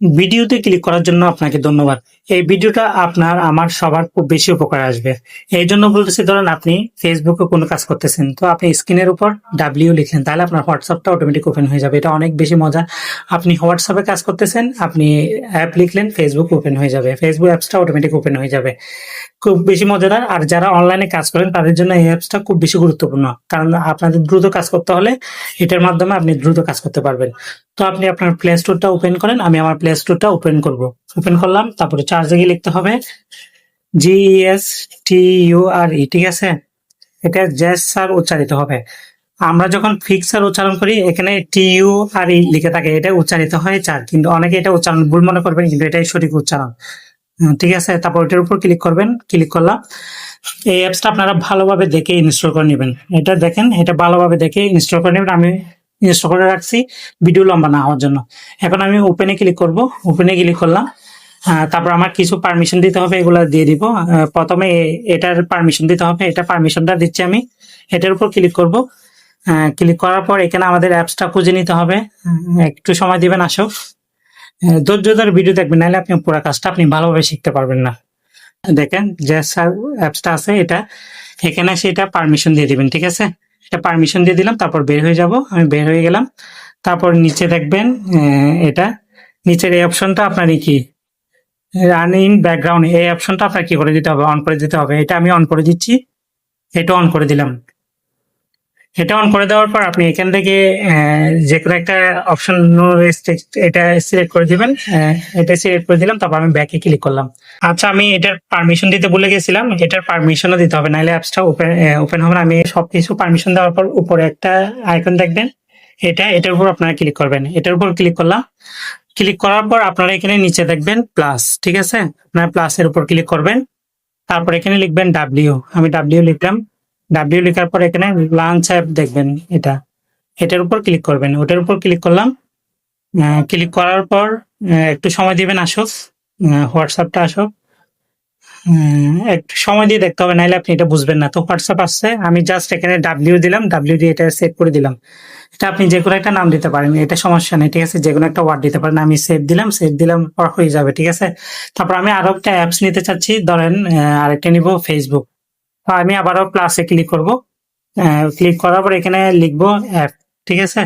ভিডিওতে ক্লিক করার জন্য আপনাকে ধন্যবাদ। এই ভিডিওটা আপনার, আমার সবার খুব বেশি উপকার আসবে। এই জন্য বলতেছি, ধরেন আপনি ফেসবুকে কোনো কাজ করতেছেন, তো আপনি স্ক্রিনের উপর ডাব্লিউ লিখলেন, তাহলে আপনার হোয়াটসঅ্যাপটা অটোমেটিক ওপেন হয়ে যাবে। এটা অনেক বেশি মজা। আপনি হোয়াটসঅ্যাপে কাজ করতেছেন, আপনি অ্যাপ লিখলেন ফেসবুক ওপেন হয়ে যাবে। ফেসবুক অ্যাপসটা অটোমেটিক ওপেন হয়ে যাবে। খুব বেশি মজাদার। আর যারা অনলাইনে কাজ করেন, তাদের জন্য এই অ্যাপসটা খুব বেশি গুরুত্বপূর্ণ। কারণ আপনাদের দ্রুত কাজ করতে হলে এটার মাধ্যমে আপনি দ্রুত কাজ করতে পারবেন। তো আপনি আপনার প্লে স্টোরটা ওপেন করেন, আমি আমার প্লে স্টোরটা ওপেন করব। ওপেন করলাম, তারপরে চার্জে গিয়ে লিখতে হবে জি এস টি ইউ আর ই ঠিক আছে? এটা জ্যাস স্যার উচ্চারিত হবে। আমরা যখন ফিক্সার উচ্চারণ করি, এখানে টি ইউ আর ই লিখে থাকে, এটা উচ্চারিত হয় চার কিন্তু অনেকে এটা উচ্চারণ ভুল মনে করবেন, কিন্তু এটাই সঠিক উচ্চারণ। ঠিক আছে, তারপর এটার উপর ক্লিক করবেন ক্লিক করলাম এই অ্যাপসটা আপনারা ভালোভাবে দেখে ইনস্টল করে নেবেন। এটা দেখেন, এটা ভালোভাবে দেখে ইনস্টল করে নেবেন। আমি ইনস্টল করে রাখছি ভিডিও লম্বা না হওয়ার জন্য। এখন আমি ওপেনে ক্লিক করব ওপেনে ক্লিক করলাম। তারপর আমার কিছু পারমিশন দিতে হবে, এগুলো দিয়ে দিব। প্রথমে এটার পারমিশন দিতে হবে, এটা পারমিশনটা দিচ্ছি আমি। এটার উপর ক্লিক করব। ক্লিক করার পর এখানে আমাদের অ্যাপসটা খুঁজে নিতে হবে। একটু সময় দিবেন আসো ধৈর্য ধরে ভিডিও দেখবেন, নাহলে আপনি পুরো কাজটা আপনি ভালোভাবে শিখতে পারবেন না। দেখেন, যে অ্যাপসটা আছে, এটা, এখানে সেটা পারমিশন দিয়ে দিবেন, ঠিক আছে? এটা পারমিশন দিয়ে দিলাম, তারপর বের হয়ে যাব, আমি বের হয়ে গেলাম। তারপর নিচে দেখবেন এটা, নিচের এই অপশনটা আপনার কি? রানিং ব্যাকগ্রাউন্ড এই অপশনটা আপনার কি করে দিতে হবে? অন করে দিতে হবে। এটা আমি অন করে দিচ্ছি, এটা অন করে দিলাম। এটা অন করে দেওয়ার পর আপনি এখান থেকে যে কোনো একটা অপশন এটা সিলেক্ট করে দিবেন। এটা সিলেক্ট করে দিলাম, তারপর আমি ব্যাকে ক্লিক করলাম। আচ্ছা আমি এটার পারমিশন দিতে ভুলে গেছিলাম, এটার পারমিশনও দিতে হবে, নাহলে অ্যাপসটা ওপেন ওপেন হবে আমি সবকিছু পারমিশন দেওয়ার পর উপরে একটা আইকন দেখবেন, এটা, এটার উপর আপনারা ক্লিক করবেন। এটার উপর ক্লিক করলাম ক্লিক করার পর আপনারা এখানে নিচে দেখবেন প্লাস ঠিক আছে? আপনারা প্লাসের উপর ক্লিক করবেন, তারপর এখানে লিখবেন ডাব্লিউ আমি ডাব্লিউ লিখলাম। ডাব্লিউ লেখার পর এখানে লাঞ্চ অ্যাপ দেখবেন এটা। এটার উপর ক্লিক করবেন। ওটার উপর ক্লিক করলাম। ক্লিক করার পর একটু সময় দিবেন আসুক। হোয়াটসঅ্যাপটা আসুক। একটু সময় দিয়ে দেখতে হবে নাহলে আপনি এটা বুঝবেন না। তো হোয়াটসঅ্যাপ আসছে। আমি জাস্ট এখানে ডাব্লিউ দিলাম। ডাব্লিউ দিয়ে এটা সেভ করে দিলাম। এটা আপনি যে কোনো একটা নাম দিতে পারেন। এটা সমস্যা নেই, ঠিক আছে? যে কোনো একটা ওয়ার্ড দিতে পারেন। আমি সেভ দিলাম। সেভ দিলাম হয়ে যাবে, ঠিক আছে? তারপর আমি আরও একটা অ্যাপস নিতে চাচ্ছি। ধরেন আরেকটা নিব ফেসবুক আমি আবারও প্লাসে ক্লিক করব। ক্লিক করার পর এখানে লিখব অ্যাপ ঠিক আছে?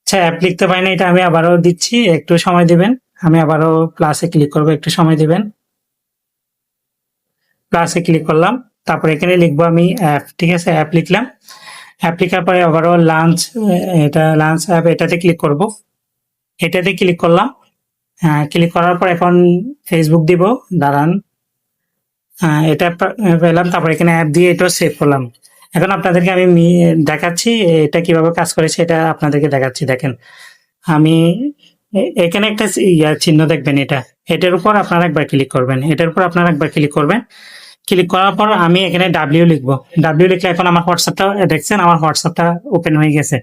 আচ্ছা অ্যাপ লিখতে পারি না এটা আমি আবারও দিচ্ছি, একটু সময় দিবেন। আমি আবারও প্লাসে ক্লিক করব, একটু সময় দিবেন। প্লাসে ক্লিক করলাম, তারপর এখানে লিখব আমি অ্যাপ ঠিক আছে? অ্যাপ লিখলাম। অ্যাপ লেখার পরে আবারও লাঞ্চ এটা লাঞ্চ অ্যাপ এটাতে ক্লিক করব। এটাতে ক্লিক করলাম। ক্লিক করার পর এখন ফেসবুক দিব, দাঁড়ান। এটা পেলাম, তারপর এখানে অ্যাপ দিয়ে এটাও সেভ করলাম। এখন আপনাদেরকে আমি দেখাচ্ছি এটা কীভাবে কাজ করে সেটা আপনাদেরকে দেখাচ্ছি, দেখেন। আমি এখানে একটা ইয়া চিহ্ন দেখবেন এটা। এটার উপর আপনারা একবার ক্লিক করবেন। এটার উপর আপনারা একবার ক্লিক করবেন। ক্লিক করার পর আমি এখানে ডাব্লিউ লিখব। ডাব্লিউ লিখলে এখন আমার হোয়াটসঅ্যাপটা, দেখছেন? আমার হোয়াটসঅ্যাপটা ওপেন হয়ে গেছে।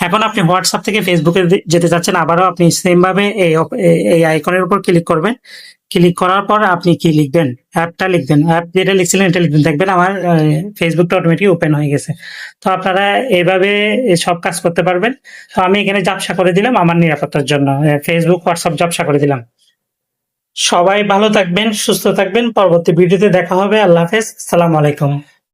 এখন আপনি হোয়াটসঅ্যাপ থেকে ফেসবুকে যেতে চাচ্ছেন আবারও আপনি সেমভাবে এই- এই আইকনের উপর ক্লিক করবেন। ক্লিক করার পর আপনি কি লিখবেন? অ্যাপটা লিখবেন। অ্যাপ যেটা লিখছিলেন, এটা লিখবেন। দেখবেন আমার ফেসবুকটা অটোমেটিক ওপেন হয়ে গেছে। তো আপনারা এভাবে সব কাজ করতে পারবেন। তো আমি এখানে জাপসা করে দিলাম আমার নিরাপত্তার জন্য। ফেসবুক হোয়াটসঅ্যাপ জাপসা করে দিলাম। সবাই ভালো থাকবেন, সুস্থ থাকবেন। পরবর্তী ভিডিওতে দেখা হবে। আল্লাহ হাফেজ। সালাম আলাইকুম।